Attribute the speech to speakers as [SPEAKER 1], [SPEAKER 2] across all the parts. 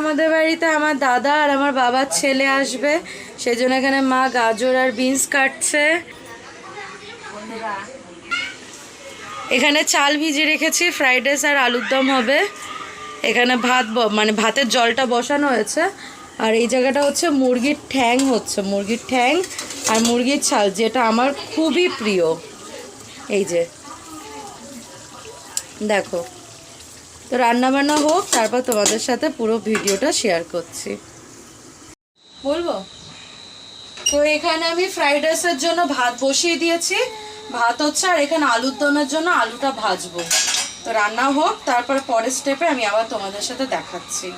[SPEAKER 1] আমাদের বাড়িতে আমার দাদা আর আমার বাবার ছেলে আসবে। সেই জন্য এখানে মা গাজর আর বিনস কাটছে। এখানে চাল ভিজিয়ে রেখেছি, ফ্রাইড রাইস আর আলুর দম হবে। এখানে ভাত মানে ভাতের জলটা বসানো হয়েছে। আর এই জায়গাটা হচ্ছে মুরগির ঠ্যাং হচ্ছে, মুরগির ঠ্যাং আর মুরগির ছাল, যেটা আমার খুবই প্রিয়। এই যে, দেখো। তো রান্নাবান্না হোক, তারপর তোমাদের সাথে পুরো ভিডিওটা শেয়ার করছি। বলব? তো এখানে আমি ফ্রাইড রাইসের জন্য ভাত বসিয়ে দিয়েছি। ভাত হচ্ছে, আর এখানে আলুর দমের জন্য আলুটা ভাজবো। তো রান্না হোক, তারপর পরের স্টেপে আমি আবার তোমাদের সাথে দেখাচ্ছি।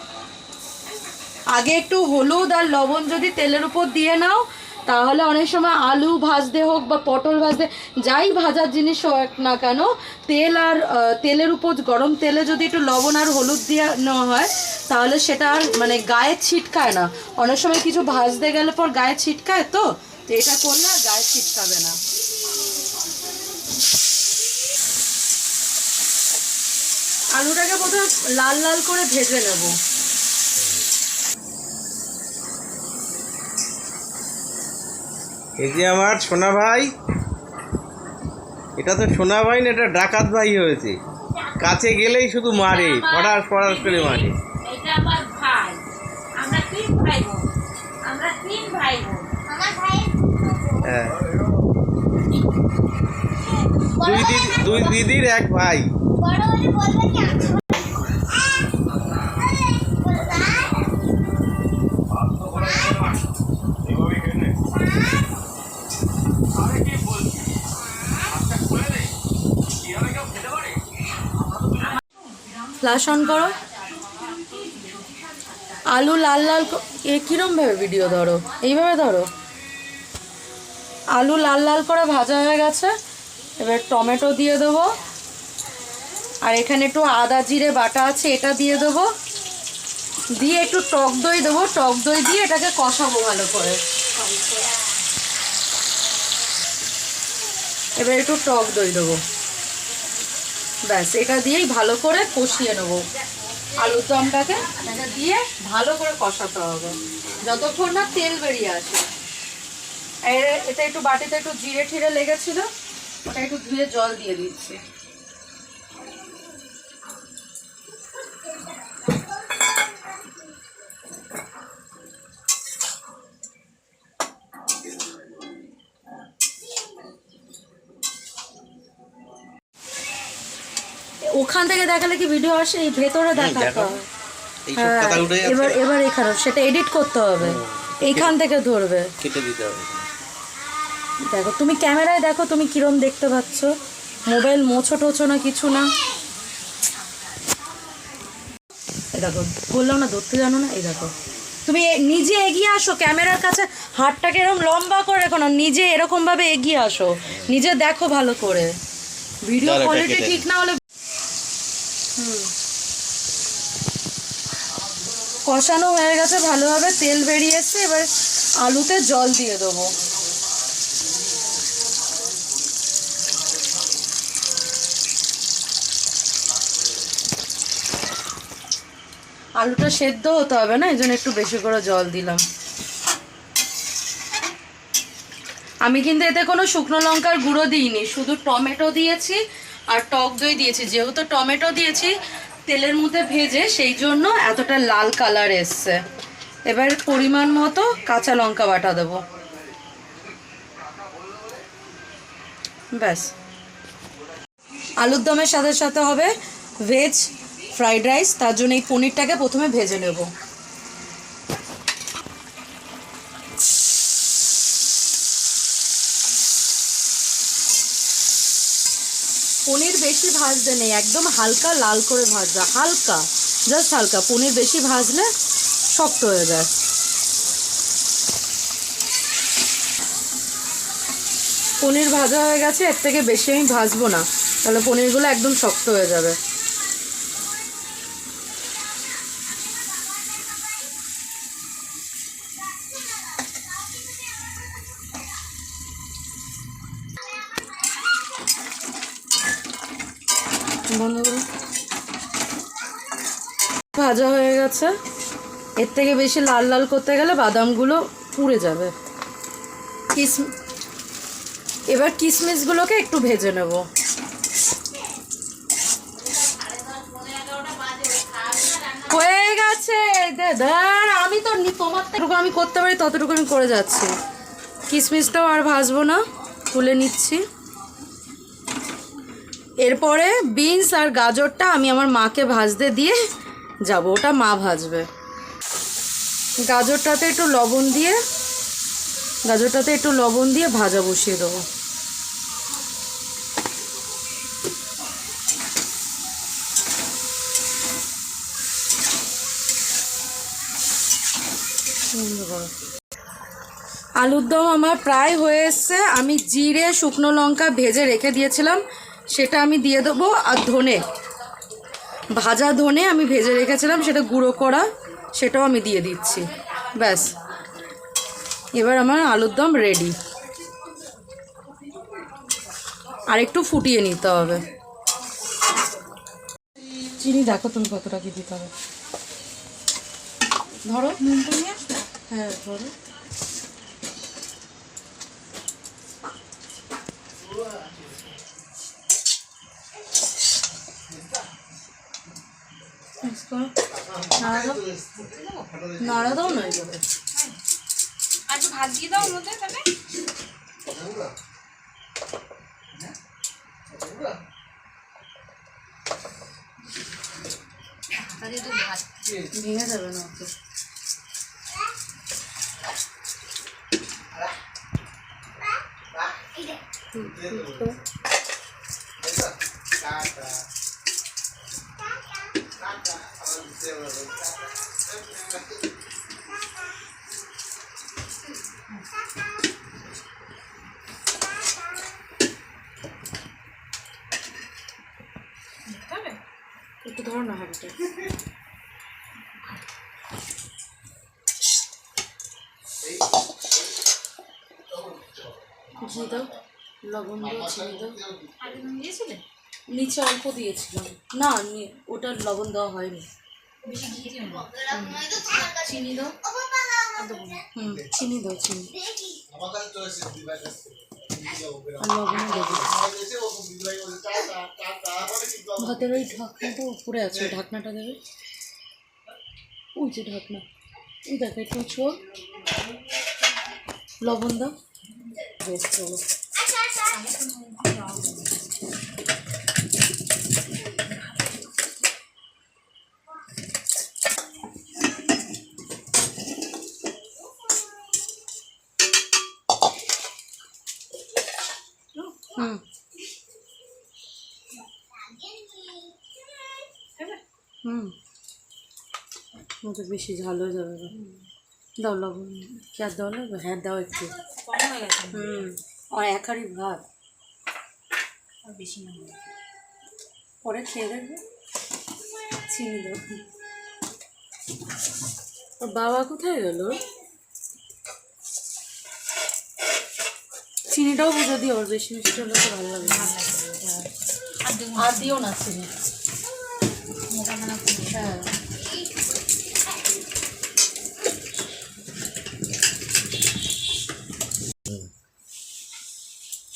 [SPEAKER 1] আগে একটু হলুদ আর লবণ যদি তেলের উপর দিয়ে নাও তাহলে অনেক সময় আলু ভাজতে হোক বা পটল ভাজতে, যাই ভাজার জিনিস হোক না কেন, তেল আর তেলের উপর গরম তেলে যদি একটু লবণ আর হলুদ দিয়ে নেওয়া হয়, তাহলে সেটা আর মানে গায়ে ছিটকায় না। অনেক সময় কিছু ভাজতে গেলে পর গায়ে ছিটকায় তো তো এটা করলে আর গায়ে ছিটকাবে না। আলুটাকে বোধহয় লাল লাল করে ভেজে নেব।
[SPEAKER 2] এই যে আমার সোনা ভাই এটা তো সোনা ভাই না এটা ডাকাত ভাই হয়েছে। কাছে গেলেই শুধু মারে ফরাস ফরাস করে মারে।
[SPEAKER 3] দুই দিদির এক ভাই তিন ভাই বোন আমরা তিন ভাই বোন আমার ভাই
[SPEAKER 2] হ্যাঁ দুই দিদি দুই দিদির এক ভাই
[SPEAKER 3] বড় হলে বলবে কি আমি
[SPEAKER 1] ফ্ল্যাশ অন করো। আলু লাল লাল এ কিরমভাবে ভিডিও ধরো? এইভাবে ধরো। আলু লাল লাল করে ভাজা হয়ে গেছে। এবার টমেটো দিয়ে দেবো। আর এখানে একটু আদা জিরে বাটা আছে, এটা দিয়ে দেবো। দিয়ে একটু টক দই দেবো। টক দই দিয়ে এটাকে কষাবো ভালো করে। এবার একটু টক দই দেবো। ব্যাস, এটা দিয়েই ভালো করে কষিয়ে নেব। আলুর দমটাকে এটা দিয়ে ভালো করে কষাতে হবে। যতক্ষণ না তেল বেরিয়ে আসে। এটা একটু বাটিতে একটু জিরে ঠিরে লেগেছিল, ওটা একটু ধুয়ে জল দিয়ে দিচ্ছি। ওখান থেকে দেখালে কি ভিডিও আসে? এই ভেতরে দেখাতে। হবে হ্যাঁ,
[SPEAKER 2] কথা উঠে
[SPEAKER 1] এবার এবার এখানে সেটা এডিট করতে হবে। এইখান থেকে ধরবে।
[SPEAKER 2] কেটে দিতে হবে।
[SPEAKER 1] দেখো তুমি ক্যামেরায় দেখো তুমি কিরম দেখতে পাচ্ছ? মোবাইল মোছো টোছো না কিছু না? দেখো বললাম না ধরতে জানো না? এই দেখো। তুমি নিজে এগিয়ে আসো ক্যামেরার কাছে। হাতটাকে এরকম লম্বা করে রেখো না নিজে এরকম ভাবে এগিয়ে আসো। নিজে দেখো ভালো করে। ভিডিও কোয়ালিটি ঠিক না হলে কষানো হয়ে গেছে ভালোভাবে, তেল বেরিয়ে এসছে এবার আলুতে জল দিয়ে দেবো। আলুটা সেদ্ধ হতে হবে না এই জন্য একটু বেশি করে জল দিলাম। আমি কিন্তু এতে কোনো শুকনো লঙ্কার গুঁড়ো দিইনি, শুধু টমেটো দিয়েছি আর টক দই দিয়েছি, যেহেতু টমেটো দিয়েছি, তেলের মধ্যে ভেজে সেই জন্য এতটা লাল কালার এসছে। এবার পরিমাণ মতো কাঁচা লঙ্কা বাটা দেবো। ব্যাস। আলুর দমের সাথে সাথে হবে ভেজ ফ্রাইড রাইস, তার জন্য এই পনিরটাকে প্রথমে ভেজে নেব পনির বেশি ভাজতে নেই, একদম হালকা লাল করে ভাজা, হালকা জাস্ট হালকা। পনির বেশি ভাজলে শক্ত হয়ে যায়। পনির ভাজা হয়ে গেছে, এর থেকে বেশি আমি ভাজবো না, তাহলে পনিরগুলো একদম শক্ত হয়ে যাবে। বন্ধ করো। ভাজা হয়ে গেছে। এর থেকে বেশি লাল লাল করতে গেলে বাদামগুলো পুড়ে যাবে। কিস এবার কিশমিশগুলোকে একটু ভেজে নেব। হয়ে গেছে। দাঁড়, আমি তো তোমার থেকে আমি করতে পারি ততটুকু আমি করে যাচ্ছি। কিশমিশটাও আর ভাজবো না, তুলে নিচ্ছি। এরপরে বিনস আর গাজরটা আমি আমার মাকে ভাজতে দিয়ে যাব। ওটা মা ভাজবে। গাজরটাতে একটু লবণ দিয়ে, গাজরটাতে একটু লবণ দিয়ে ভাজা বসিয়ে দেবো। আলুর দম আমার প্রায় হয়ে এসছে। আমি জিরে, শুকনো লঙ্কা ভেজে রেখে দিয়েছিলাম। সেটা আমি দিয়ে দেবো আর ধনে। ভাজা ধনে আমি ভেজে রেখেছিলাম সেটা গুঁড়ো করা সেটাও আমি দিয়ে দিচ্ছি। ব্যাস। এবার আমার আলুর দম রেডি আর একটু ফুটিয়ে নিতে হবে। চিনি দেখো তুমি কতটা কি দিতে হবে। ধরো হ্যাঁ ধরো। নাড়া দাও না
[SPEAKER 3] আর একটু ভাত দাও মধ্যে তাহলে
[SPEAKER 1] ভেঙে যাবে না ওকে একটু ধরো না হাঁড়িটা। ঘি দাও লবণ দাও চিনি দাও। নিচে অল্প দিয়েছিলাম। না নি- ওটা লবণ দেওয়া হয়নি।
[SPEAKER 3] বেশি ঘি দিও না
[SPEAKER 1] চিনি দাও চিনি দাও চিনি ভাতের ওই ঢাকনাটা উপরে আছে ঢাকনাটা দেবে ওই যে ঢাকনা ওই দেখো একটু ছোট লবণ দাও বেশ চলো হুম হুম। ওটা বেশি ঝাল হয়ে যাবে দাও লবণ। কি আর দেওয়া লাগবে? হ্যাঁ দাও একটু।
[SPEAKER 3] কম গেছে
[SPEAKER 1] হুম। আর এক হাঁড়ি ভাত।
[SPEAKER 3] আর বেশি না।
[SPEAKER 1] পরে খেয়ে দেখবে। চিনি দাও। বাবা কোথায় গেল? চিনিটাও বুঝে দিও ওর বেশি মিষ্টি হলে তো ভালো লাগে।
[SPEAKER 3] আর
[SPEAKER 1] দিও না চিনি
[SPEAKER 3] মোটা মোটা করে।
[SPEAKER 1] হ্যাঁ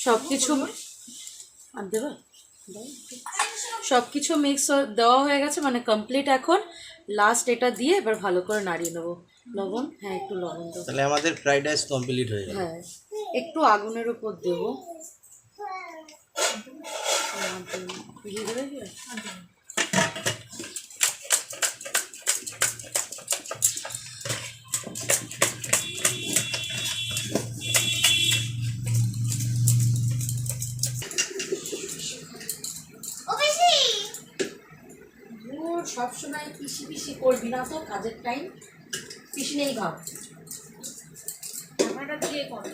[SPEAKER 1] সব কিছু আর দেবে? সব কিছু মিক্স দেওয়া হয়ে গেছে মানে কমপ্লিট এখন। লাস্ট এটা দিয়ে এবার ভালো করে নাড়িয়ে নেব। লবণ? হ্যাঁ একটু লবণ দেবো।
[SPEAKER 2] তাহলে আমাদের ফ্রাইড রাইস কমপ্লিট হয়ে গেল
[SPEAKER 1] হ্যাঁ একটু আগুনের উপর দেবো। দিয়ে দেবে। সবসময় পিসি পিসি করবি না তো কাজের টাইম পিসি নেই ভাব।
[SPEAKER 3] ঢাকনাটা দিয়ে করো।